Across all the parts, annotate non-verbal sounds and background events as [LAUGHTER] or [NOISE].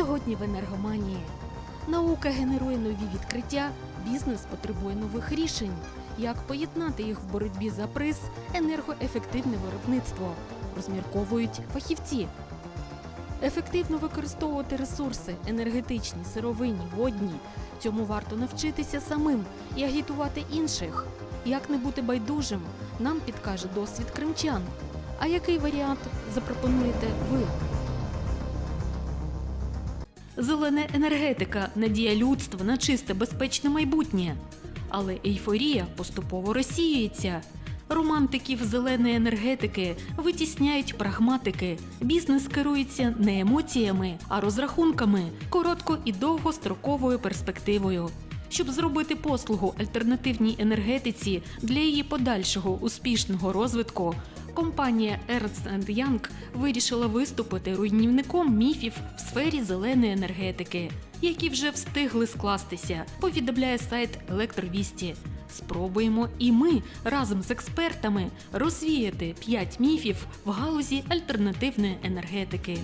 Сьогодні в енергоманії. Наука генерує нові відкриття, бізнес потребує нових рішень. Як поєднати їх в боротьбі за приз, енергоефективне виробництво, розмірковують фахівці. Ефективно використовувати ресурси енергетичні, сировинні, водні. Цьому варто навчитися самим і агітувати інших. Як не бути байдужим, нам підкаже досвід кримчан. А який варіант запропонуєте ви? Зелена енергетика надія людства на чисте безпечне майбутнє. Але ейфорія поступово розсіюється. Романтиків зеленої енергетики витісняють прагматики. Бізнес керується не емоціями, а розрахунками, коротко і довгостроковою перспективою. Щоб зробити послугу альтернативній енергетиці для її подальшого успішного розвитку, компанія Ernst Young вирішила виступити руйнівником міфів в сфері зеленої енергетики, які вже встигли скластися, повідомляє сайт Електровісті. Спробуємо і ми разом з експертами розвіяти 5 міфів в галузі альтернативної енергетики.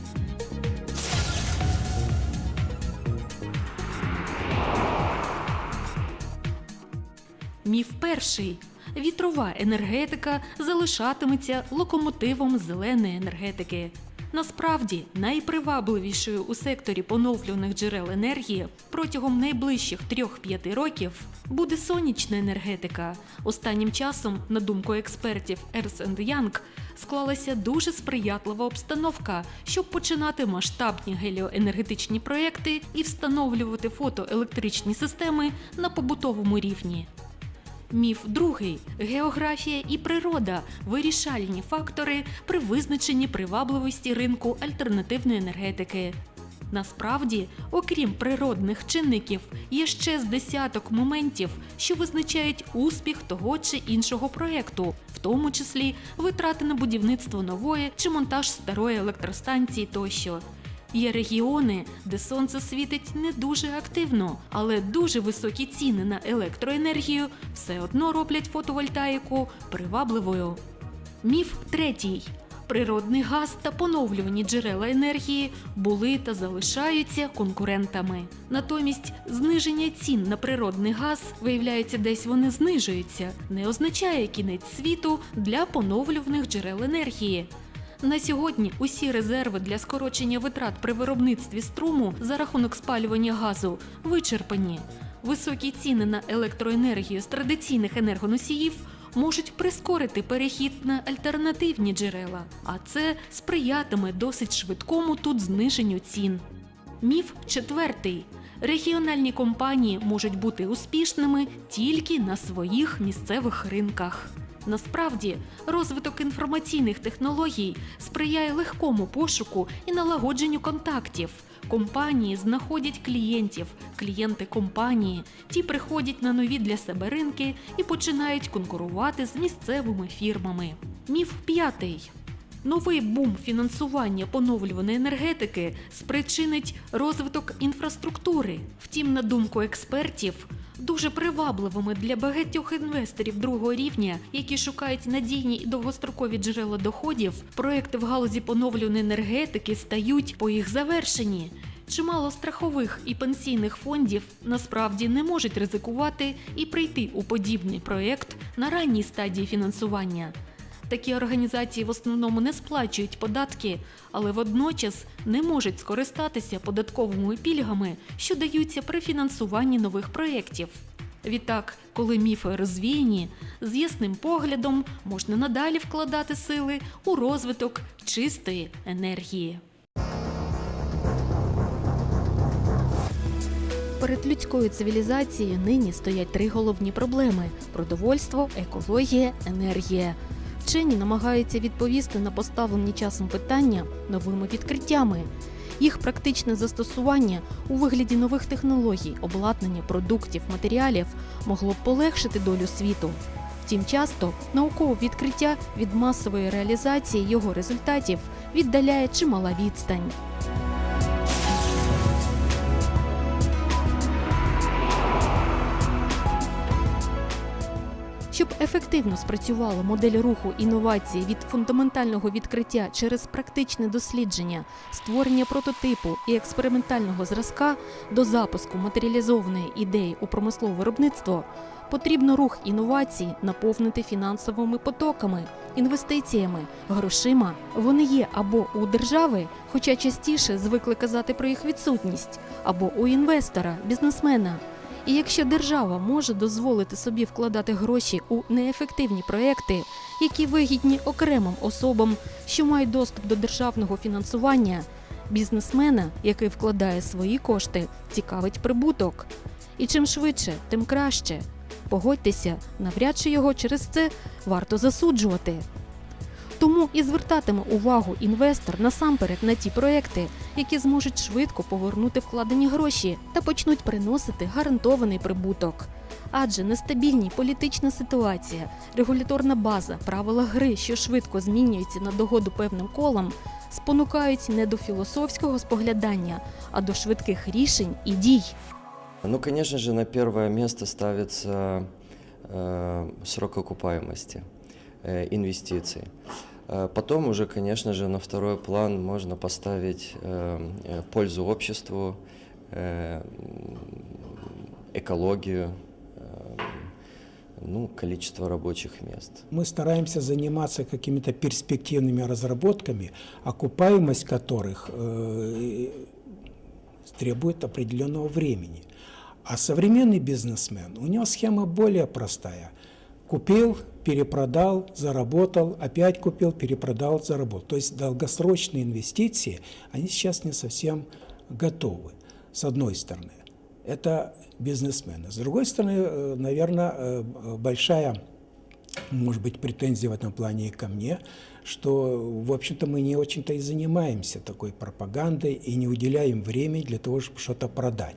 Міф перший. Вітрова енергетика залишатиметься локомотивом зеленої енергетики. Насправді найпривабливішою у секторі поновлюваних джерел енергії протягом найближчих 3-5 років буде сонячна енергетика. Останнім часом, на думку експертів Ernst Young, склалася дуже сприятлива обстановка, щоб починати масштабні геліоенергетичні проекти і встановлювати фотоелектричні системи на побутовому рівні. Міф другий географія і природа вирішальні фактори при визначенні привабливості ринку альтернативної енергетики. Насправді, окрім природних чинників, є ще з десяток моментів, що визначають успіх того чи іншого проєкту, в тому числі витрати на будівництво нової чи монтаж старої електростанції тощо. Є регіони, де сонце світить не дуже активно, але дуже високі ціни на електроенергію все одно роблять фотовольтаїку привабливою. Міф третій. Природний газ та поновлювані джерела енергії були та залишаються конкурентами. Натомість зниження цін на природний газ, виявляється, десь вони знижуються, не означає кінець світу для поновлюваних джерел енергії. На сьогодні усі резерви для скорочення витрат при виробництві струму за рахунок спалювання газу вичерпані. Високі ціни на електроенергію з традиційних енергоносіїв можуть прискорити перехід на альтернативні джерела, а це сприятиме досить швидкому тут зниженню цін. Міф четвертий. Регіональні компанії можуть бути успішними тільки на своїх місцевих ринках. Насправді, розвиток інформаційних технологій сприяє легкому пошуку і налагодженню контактів. Компанії знаходять клієнтів, клієнти компанії. Ті приходять на нові для себе ринки і починають конкурувати з місцевими фірмами. Міф п'ятий. Новий бум фінансування поновлюваної енергетики спричинить розвиток інфраструктури. Втім, на думку експертів, дуже привабливими для багатьох інвесторів другого рівня, які шукають надійні і довгострокові джерела доходів, проекти в галузі поновлюваної енергетики стають по їх завершенні. Чимало страхових і пенсійних фондів насправді не можуть ризикувати і прийти у подібний проект на ранній стадії фінансування. Такі організації в основному не сплачують податки, але водночас не можуть скористатися податковими пільгами, що даються при фінансуванні нових проєктів. Відтак, коли міфи розвіяні, з ясним поглядом можна надалі вкладати сили у розвиток чистої енергії. Перед людською цивілізацією нині стоять три головні проблеми: продовольство, екологія, енергія. Вчені намагаються відповісти на поставлені часом питання новими відкриттями. Їх практичне застосування у вигляді нових технологій, обладнання, продуктів, матеріалів могло б полегшити долю світу. Втім, часто наукове відкриття від масової реалізації його результатів віддаляє чимала відстань. Щоб ефективно спрацювала модель руху інновації від фундаментального відкриття через практичне дослідження, створення прототипу і експериментального зразка до запуску матеріалізованої ідеї у промислове виробництво, потрібно рух інновацій наповнити фінансовими потоками, інвестиціями, грошима. Вони є або у держави, хоча частіше звикли казати про їх відсутність, або у інвестора, бізнесмена. І якщо держава може дозволити собі вкладати гроші у неефективні проекти, які вигідні окремим особам, що мають доступ до державного фінансування, бізнесмена, який вкладає свої кошти, цікавить прибуток. І чим швидше, тим краще. Погодьтеся, навряд чи його через це варто засуджувати. Тому і звертатиме увагу інвестор насамперед на ті проекти, які зможуть швидко повернути вкладені гроші та почнуть приносити гарантований прибуток. Адже нестабільні політична ситуація, регуляторна база, правила гри, що швидко змінюються на догоду певним колам, спонукають не до філософського споглядання, а до швидких рішень і дій. Ну, конечно же, на первое место ставится э, срок окупаемости э, инвестиций. Э, Потом уже, конечно же, на второй план можно поставить э, э, пользу обществу, э, экологию, э, ну, количество рабочих мест. Мы стараемся заниматься какими-то перспективными разработками, окупаемость которых э, требует определенного времени. А современный бизнесмен, у него схема более простая. Купил, перепродал, заработал, опять купил, перепродал, заработал. То есть долгосрочные инвестиции, они сейчас не совсем готовы, с одной стороны. Это бизнесмены. С другой стороны, наверное, большая может быть, претензия в этом плане и ко мне, что, в общем-то, мы не очень-то и занимаемся такой пропагандой и не уделяем времени для того, чтобы что-то продать.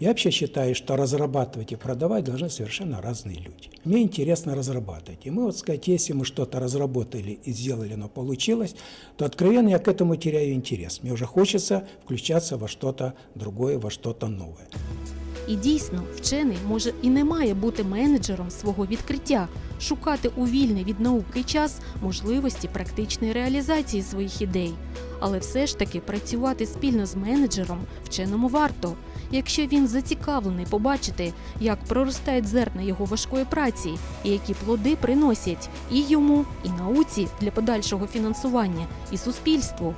Я вообще считаю, что разрабатывать и продавать должны совершенно разные люди. Мне интересно разрабатывать. И мы, вот сказать, если мы что-то разработали и сделали, но получилось, то откровенно я к этому теряю интерес. Мне уже хочется включаться во что-то другое, во что-то новое. І дійсно, вчений може і не має бути менеджером свого відкриття, шукати у вільний від науки час можливості практичної реалізації своїх ідей. Але все ж таки працювати спільно з менеджером вченому варто, якщо він зацікавлений побачити, як проростають зерна його важкої праці і які плоди приносять і йому, і науці для подальшого фінансування, і суспільству.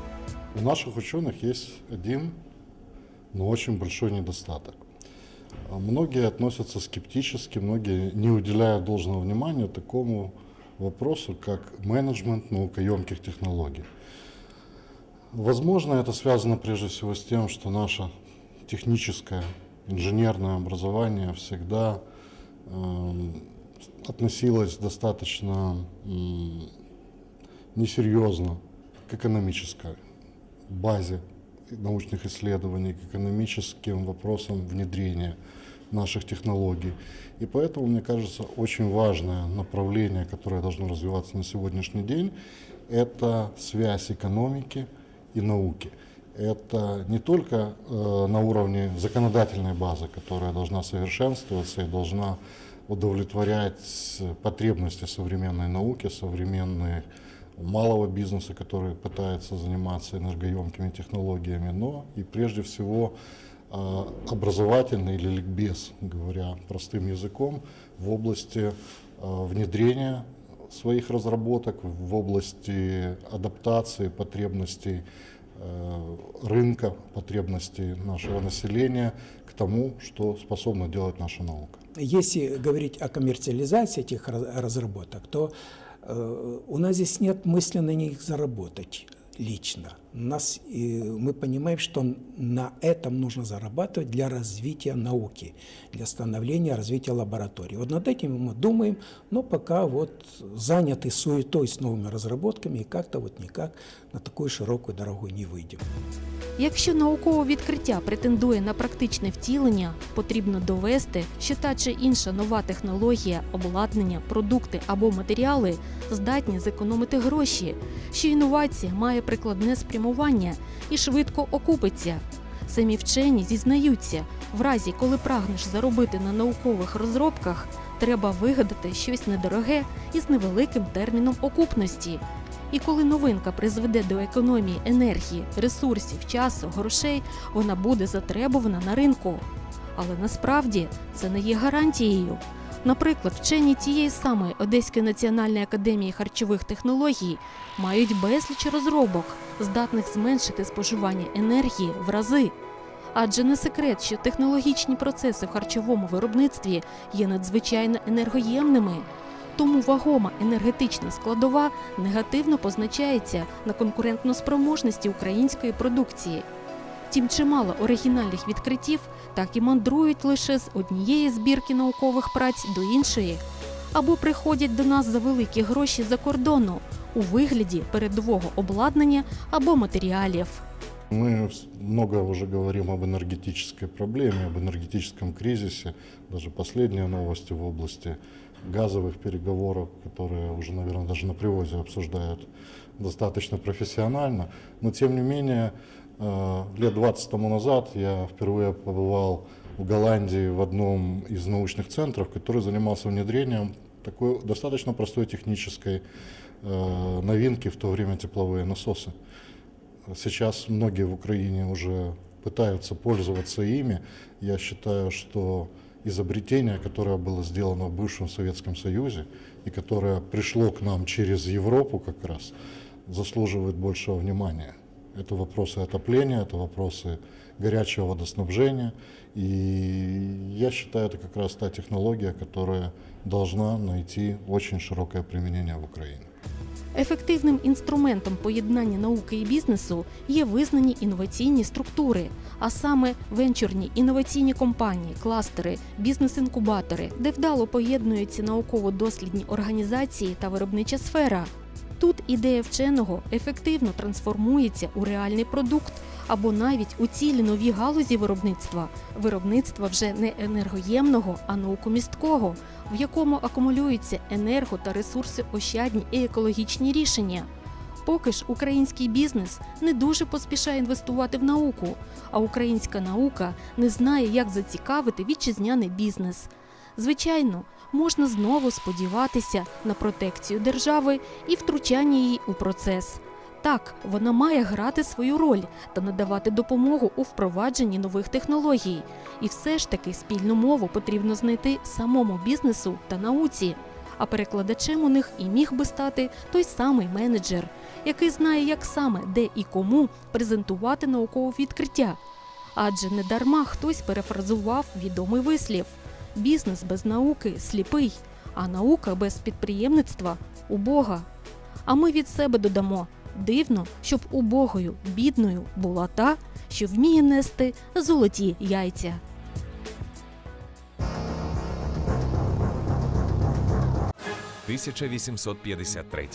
У наших ученых есть один, но очень большой недостаток. А Многие относятся скептически, многие не уделяют должного внимания такому вопросу, как менеджмент наукоемких технологий. Возможно, это связано прежде всего с тем, что наше техническое, инженерное образование всегда эм, относилось достаточно м, несерьезно к экономической базе научных исследований, к экономическим вопросам внедрения наших технологий. И поэтому, мне кажется, очень важное направление, которое должно развиваться на сегодняшний день, это связь экономики и науки. Это не только э, на уровне законодательной базы, которая должна совершенствоваться и должна удовлетворять потребности современной науки, современной малого бизнеса, который пытается заниматься энергоемкими технологиями, но и прежде всего э, образовательный или ликбез, говоря простым языком, в области э, внедрения своих разработок, в области адаптации потребностей э, рынка, потребностей нашего населения к тому, что способна делать наша наука. Если говорить о коммерциализации этих раз- разработок, то у нас здесь нет мысли на них заработать лично. У нас, э, мы понимаем, что на этом нужно зарабатывать для развития науки, для становления, развития лабораторий. Вот над этим мы думаем, но пока вот заняты суетой с новыми разработками и как-то вот никак на такую широкую дорогу не выйдем. Якщо наукове відкриття претендує на практичне втілення, потрібно довести, що та чи інша нова технологія, обладнання, продукти або матеріали здатні зекономити гроші, що інновація має прикладне спрямування і швидко окупиться. Самі вчені зізнаються, в разі, коли прагнеш заробити на наукових розробках, треба вигадати щось недороге і з невеликим терміном окупності. І коли новинка призведе до економії енергії, ресурсів, часу, грошей, вона буде затребувана на ринку. Але насправді це не є гарантією. Наприклад, вчені тієї самої Одеської національної академії харчових технологій мають безліч розробок, здатних зменшити споживання енергії в рази. Адже не секрет, що технологічні процеси в харчовому виробництві є надзвичайно енергоємними Тому вагома енергетична складова негативно позначається на конкурентноспроможності української продукції. Втім, чимало оригінальних відкриттів так і мандрують лише з однієї збірки наукових праць до іншої, або приходять до нас за великі гроші за кордону у вигляді передового обладнання або матеріалів. Мы вс- много уже говорим об энергетической проблеме, об энергетическом кризисе. Даже последние новости в области Газовых переговоров, которые уже, наверное, даже на привозе обсуждают достаточно профессионально. Но, тем не менее, э, лет 20 тому назад я впервые побывал в Голландии в одном из научных центров, который занимался внедрением такой достаточно простой технической э, новинки, в то время тепловые насосы. Сейчас многие в Украине уже пытаются пользоваться ими. Я считаю, что изобретение, которое было сделано в бывшем Советском Союзе и которое пришло к нам через Европу как раз, заслуживает большего внимания. Это вопросы отопления, это вопросы горячего водоснабжения. И я считаю, это как раз та технология, которая должна найти очень широкое применение в Украине. Ефективним інструментом поєднання науки і бізнесу є визнані інноваційні структури, а саме венчурні інноваційні компанії, кластери, бізнес-інкубатори, де вдало поєднуються науково-дослідні організації та виробнича сфера. Тут ідея вченого ефективно трансформується у реальний продукт або навіть у цілі нові галузі виробництва, виробництва вже не енергоємного, а наукомісткого, в якому акумулюються енерго та ресурсоощадні і екологічні рішення. Поки ж український бізнес не дуже поспішає інвестувати в науку, а українська наука не знає, як зацікавити вітчизняний бізнес. Звичайно, можна знову сподіватися на протекцію держави і втручання її у процес. Так, вона має грати свою роль та надавати допомогу у впровадженні нових технологій. І все ж таки спільну мову потрібно знайти самому бізнесу та науці. А перекладачем у них і міг би стати той самий менеджер, який знає, як саме, де і кому презентувати наукове відкриття. Адже не дарма хтось перефразував відомий вислів: бізнес без науки сліпий, а наука без підприємництва убога. А ми від себе додамо дивно, щоб убогою, бідною була та, що вміє нести золоті яйця. – 1853 рік.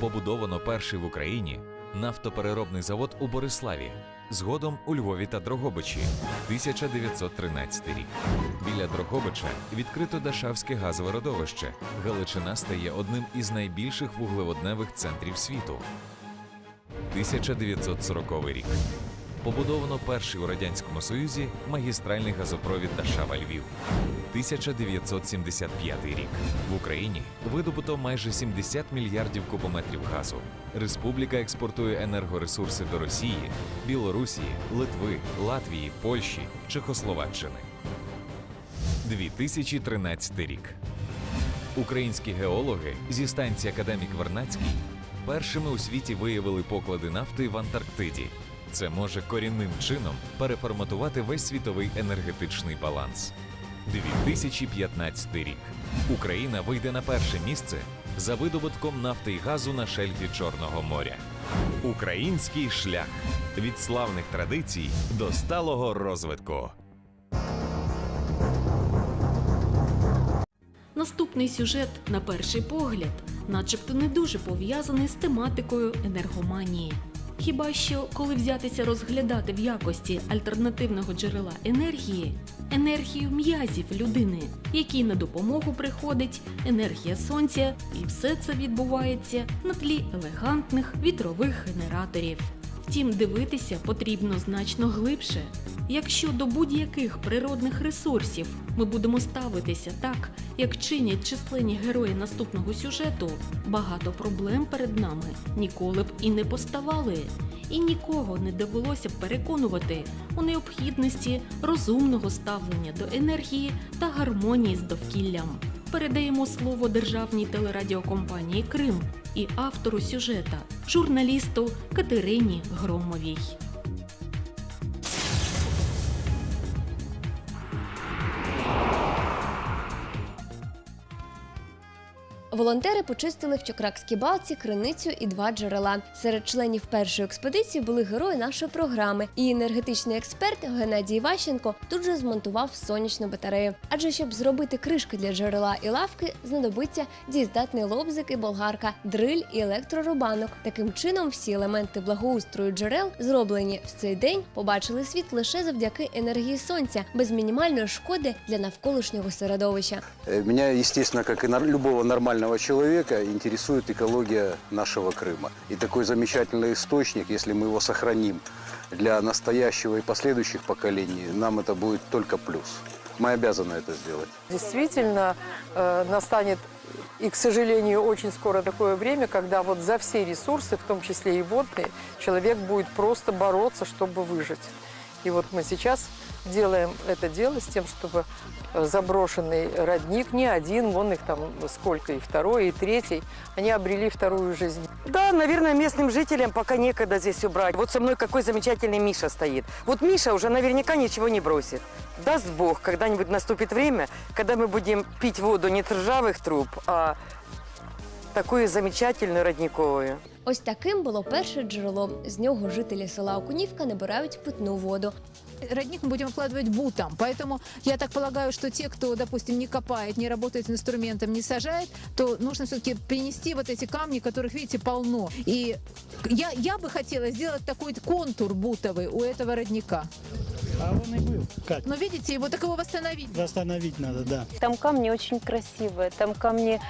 Побудовано перший в Україні нафтопереробний завод у Бориславі, згодом у Львові та Дрогобичі, 1913 рік. Біля Дрогобича відкрито Дашавське газове родовище. Галичина стає одним із найбільших вуглеводневих центрів світу. 1940 рік. Побудовано перший у радянському союзі магістральний газопровід Дашава Львів. 1975 рік. В Україні видобуто майже 70 мільярдів кубометрів газу. Республіка експортує енергоресурси до Росії, Білорусі, Литви, Латвії, Польщі, Чехословаччини. 2013 рік. Українські геологи зі станції Академік Вернацький першими у світі виявили поклади нафти в Антарктиді. Це може корінним чином переформатувати весь світовий енергетичний баланс. 2015 рік. Україна вийде на перше місце за видобутком нафти і газу на шельфі Чорного моря. Український шлях від славних традицій до сталого розвитку. Наступний сюжет, на перший погляд, начебто не дуже пов'язаний з тематикою енергоманії. Хіба що, коли взятися розглядати в якості альтернативного джерела енергії, енергію м'язів людини, якій на допомогу приходить енергія сонця, і все це відбувається на тлі елегантних вітрових генераторів. Втім, дивитися потрібно значно глибше. Якщо до будь-яких природних ресурсів ми будемо ставитися так, як чинять численні герої наступного сюжету, багато проблем перед нами ніколи б і не поставали, і нікого не довелося б переконувати у необхідності розумного ставлення до енергії та гармонії з довкіллям. Передаємо слово державній телерадіокомпанії Крим і автору сюжета, журналісту Катерині Громовій. Волонтери почистили в Чокракській балці криницю і два джерела. Серед членів першої експедиції були герої нашої програми. І енергетичний експерт Геннадій Іващенко тут же змонтував сонячну батарею. Адже щоб зробити кришки для джерела і лавки, знадобиться дієздатний лобзик і болгарка, дриль і електрорубанок. Таким чином, всі елементи благоустрою джерел, зроблені в цей день, побачили світ лише завдяки енергії сонця, без мінімальної шкоди для навколишнього середовища. Э, Меня, естественно, как и любого нормального человека, интересует экология нашего Крыма. И такой замечательный источник, если мы его сохраним для настоящего и последующих поколений, нам это будет только плюс. Мы обязаны это сделать. Действительно, э, настанет, и, к сожалению, очень скоро такое время, когда вот за все ресурсы, в том числе и водные, человек будет просто бороться, чтобы выжить. И вот мы сейчас делаем это дело с тем, чтобы э, заброшенный родник, не один, вон их там сколько, и второй, и третий, они обрели вторую жизнь. Да, наверное, местным жителям пока некогда здесь убрать. Вот со мной какой замечательный Миша стоит. Вот Миша уже наверняка ничего не бросит. Даст Бог, когда-нибудь наступит время, когда мы будем пить воду не с ржавых труб, а такую замечательную родниковую. Ось таким було перше джерело. З нього жителі села Окунівка набирають питну воду. родник мы будем вкладывать бутом. Поэтому я так полагаю, что те, кто, допустим, не копает, не работает с инструментом, не сажает, то нужно все-таки принести вот эти камни, которых, видите, полно. И я, я бы хотела сделать такой контур бутовый у этого родника. А он и был. Как? Но видите, его так его восстановить. Восстановить надо, да. Там камни очень красивые, там камни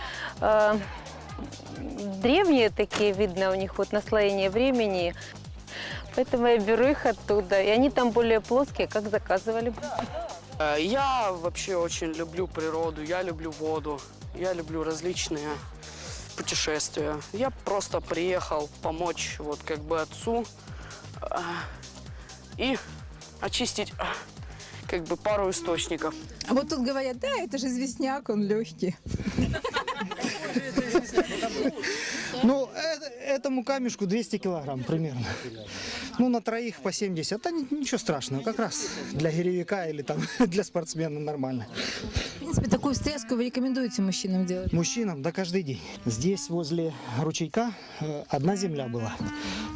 э, древние такие, видно у них вот наслоение времени. Поэтому я беру их оттуда, и они там более плоские, как заказывали. Э, Я вообще очень люблю природу, я люблю воду, я люблю различные путешествия. Я просто приехал помочь вот как бы отцу э, и очистить э, как бы пару источников. А вот тут говорят, да, это же известняк, он легкий. [LAUGHS] Ну, э- этому камешку 200 килограмм примерно. Ну, на троих по 70. Да ни- ничего страшного, как раз для гиревика или там [LAUGHS] для спортсмена нормально. В принципе, такую встряску вы рекомендуете мужчинам делать? Мужчинам, да каждый день. Здесь возле ручейка э, одна земля была.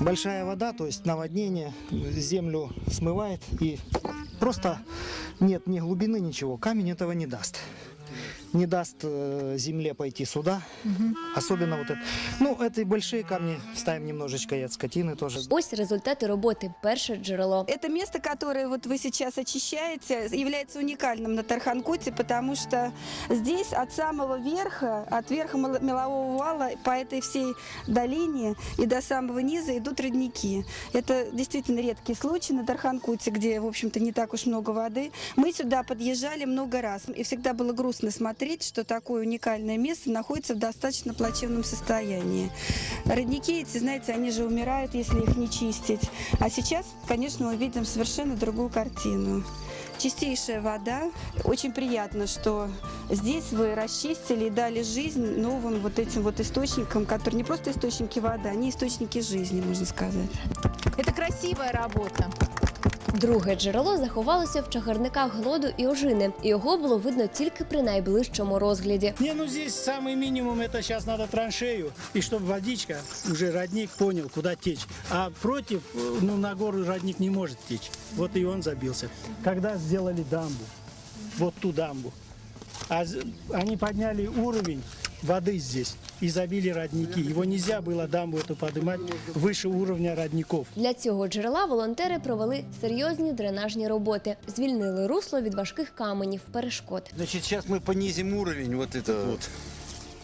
Большая вода, то есть наводнение, землю смывает и просто нет ни глубины, ничего. Камень этого не даст. Не даст э, земле пойти сюда. Особенно вот это. Ну, это и большие камни ставим немножечко и от скотины тоже. Ось результати роботи. Перше джерело. Это место, которое вот вы сейчас очищаете, является уникальным на Тарханкуте, потому что здесь от самого верха, от верха мел- мелового вала по этой всей долине и до самого низа идут родники. Это действительно редкий случай на Тарханкуте, где, в общем-то, не так уж много воды. Мы сюда подъезжали много раз, и всегда было грустно смотреть, что такое уникальное место находится в достаточно плачевном состоянии. Родники эти, знаете, они же умирают, если их не чистить. А сейчас, конечно, мы видим совершенно другую картину. Чистейшая вода. Очень приятно, что здесь вы расчистили и дали жизнь новым вот этим вот источникам, которые не просто источники воды, они источники жизни, можно сказать. Это красивая работа. Друге джерело заховалося в чагарниках глоду і ожини. і Його було видно тільки при найближчому розгляді. Не, ну здесь самый минимум, это сейчас надо траншею, и чтобы водичка, уже родник понял, куда течь. А против, э, ну на гору родник не может течь. Вот и он забился. Когда сделали дамбу, вот ту дамбу, а з- они подняли уровень воды здесь и забили родники. Его нельзя было дамбу эту поднимать выше уровня родников. Для цього джерела волонтери провели серйозні дренажні роботи, звільнили русло від важких каменів, перешкод. Значит, сейчас мы понизим уровень вот этот вот.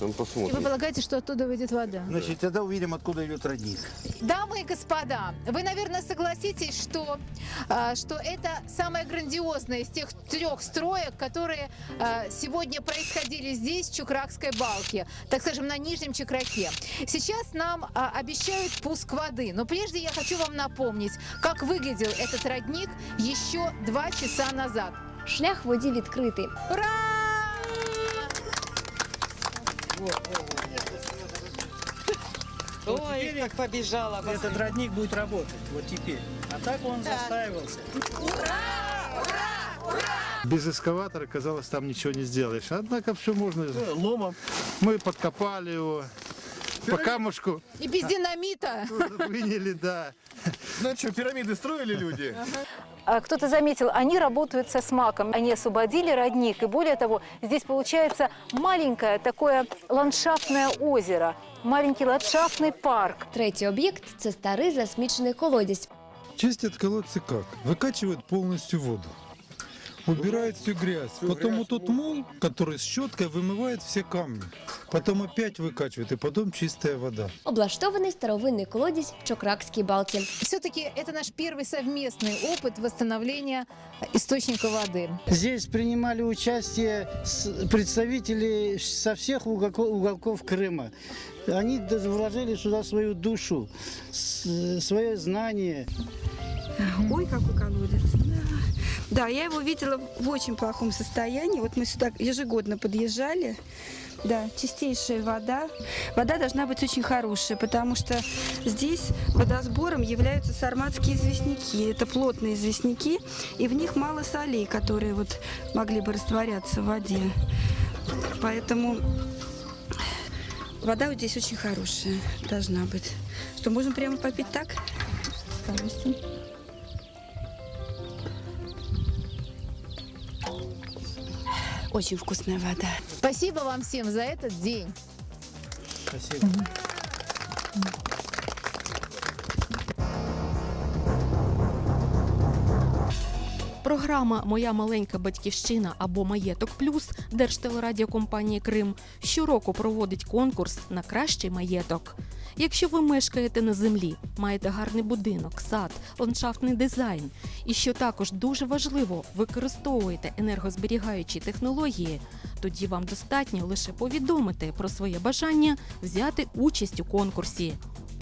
Там И вы посмотрим. полагаете, что оттуда выйдет вода? Значит, тогда увидим, откуда идет родник. Дамы и господа, вы, наверное, согласитесь, что, а, что это самое грандиозное из тех трех строек, которые а, сегодня происходили здесь, в Чукракской балке, так скажем, на Нижнем Чукраке. Сейчас нам а, обещают пуск воды, но прежде я хочу вам напомнить, как выглядел этот родник еще два часа назад. Шлях воді відкритий. Ура! Ой, как побежала. Этот родник будет работать, вот теперь. А так он застаивался. Без эскаватора, казалось, там ничего не сделаешь. Однако все можно. Ломом. Мы подкопали его по камушку. И без динамита. Выняли, да. Ну что, пирамиды строили люди? А Кто-то заметил, они работают со смаком. Они освободили родник. И более того, здесь получается маленькое такое ландшафтное озеро, маленький ландшафтный парк. Третій об'єкт це старий засмічений колодязь. Чистят колодцы как? Выкачивают полностью воду. Убирают всю грязь. Потом вот тот мул, который с щеткой вымывает все камни. Потом опять выкачивают, и потом чистая вода. Облаштований старовинний колодязь в Чокракській балці. Все-таки это наш первый совместный опыт восстановления источника воды. Здесь принимали участие представители со всех уголков, уголков Крыма. Они даже вложили сюда свою душу, свое знание. Ой, какой колодец. Да. Я его видела в очень плохом состоянии. Вот мы сюда ежегодно подъезжали. Да, чистейшая вода. Вода должна быть очень хорошая, потому что здесь водосбором являются сарматские известняки. Это плотные известняки, и в них мало солей, которые вот могли бы растворяться в воде. Поэтому вода вот здесь очень хорошая должна быть. Что, можем прямо попить так? Пожалуйста. Очень вкусная вода. Спасибо вам всем за этот день. Спасибо. Програма Моя маленька батьківщина або Маєток Плюс Держтелерадіокомпанії Крим щороку проводить конкурс на кращий маєток. Якщо ви мешкаєте на землі, маєте гарний будинок, сад, ландшафтний дизайн, і що також дуже важливо, використовуєте енергозберігаючі технології, тоді вам достатньо лише повідомити про своє бажання взяти участь у конкурсі.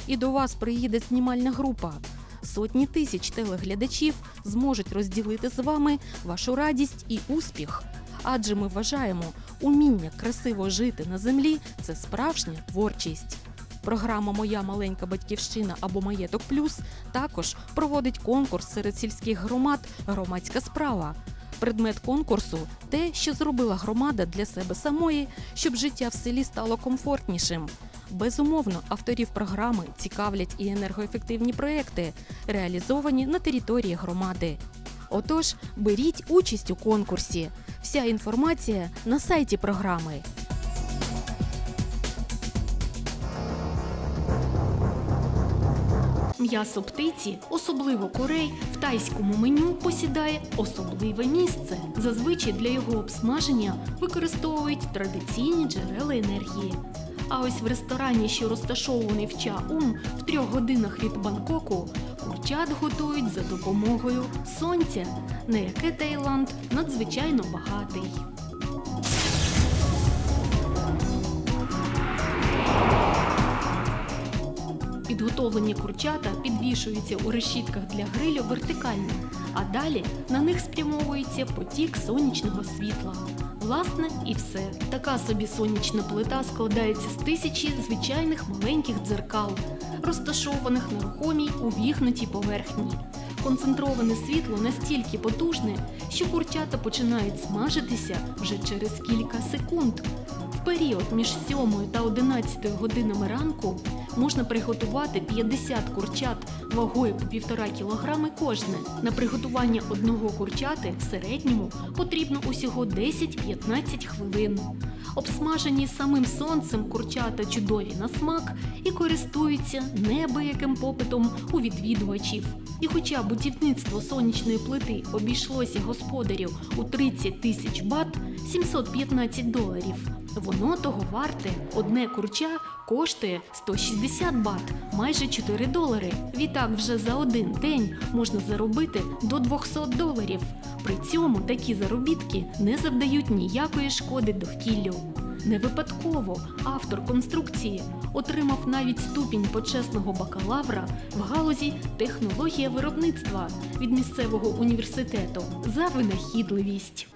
І до вас приїде знімальна група. Сотні тисяч телеглядачів зможуть розділити з вами вашу радість і успіх. Адже ми вважаємо, уміння красиво жити на землі це справжня творчість. Програма Моя маленька батьківщина або Маєток Плюс також проводить конкурс серед сільських громад Громадська справа. Предмет конкурсу те, що зробила громада для себе самої, щоб життя в селі стало комфортнішим. Безумовно, авторів програми цікавлять і енергоефективні проекти, реалізовані на території громади. Отож, беріть участь у конкурсі. Вся інформація на сайті програми. М'ясо птиці, особливо курей, в тайському меню посідає особливе місце. Зазвичай для його обсмаження використовують традиційні джерела енергії. А ось в ресторані, що розташований в Чаум, в трьох годинах від Бангкоку, курчат готують за допомогою сонця, на яке Таїланд надзвичайно багатий. Підготовлені курчата підвішуються у решітках для грилю вертикально, а далі на них спрямовується потік сонячного світла. Власне, і все. Така собі сонячна плита складається з тисячі звичайних маленьких дзеркал, розташованих на рухомій увігнутій поверхні. Концентроване світло настільки потужне, що курчата починають смажитися вже через кілька секунд. В період між 7 та 11 годинами ранку можна приготувати 50 курчат вагою по 1,5 кг кожне. На приготування одного курчати в середньому потрібно усього 10-15 хвилин. Обсмажені самим сонцем курчата чудові на смак і користуються неабияким попитом у відвідувачів. І хоча будівництво сонячної плити обійшлося господарів у 30 тисяч бат 715 доларів, воно того варте. Одне курча коштує 160 бат, майже 4 долари. Відтак вже за один день можна заробити до 200 доларів. При цьому такі заробітки не завдають ніякої шкоди довкіллю. Не випадково автор конструкції отримав навіть ступінь почесного бакалавра в галузі технологія виробництва від місцевого університету за винахідливість.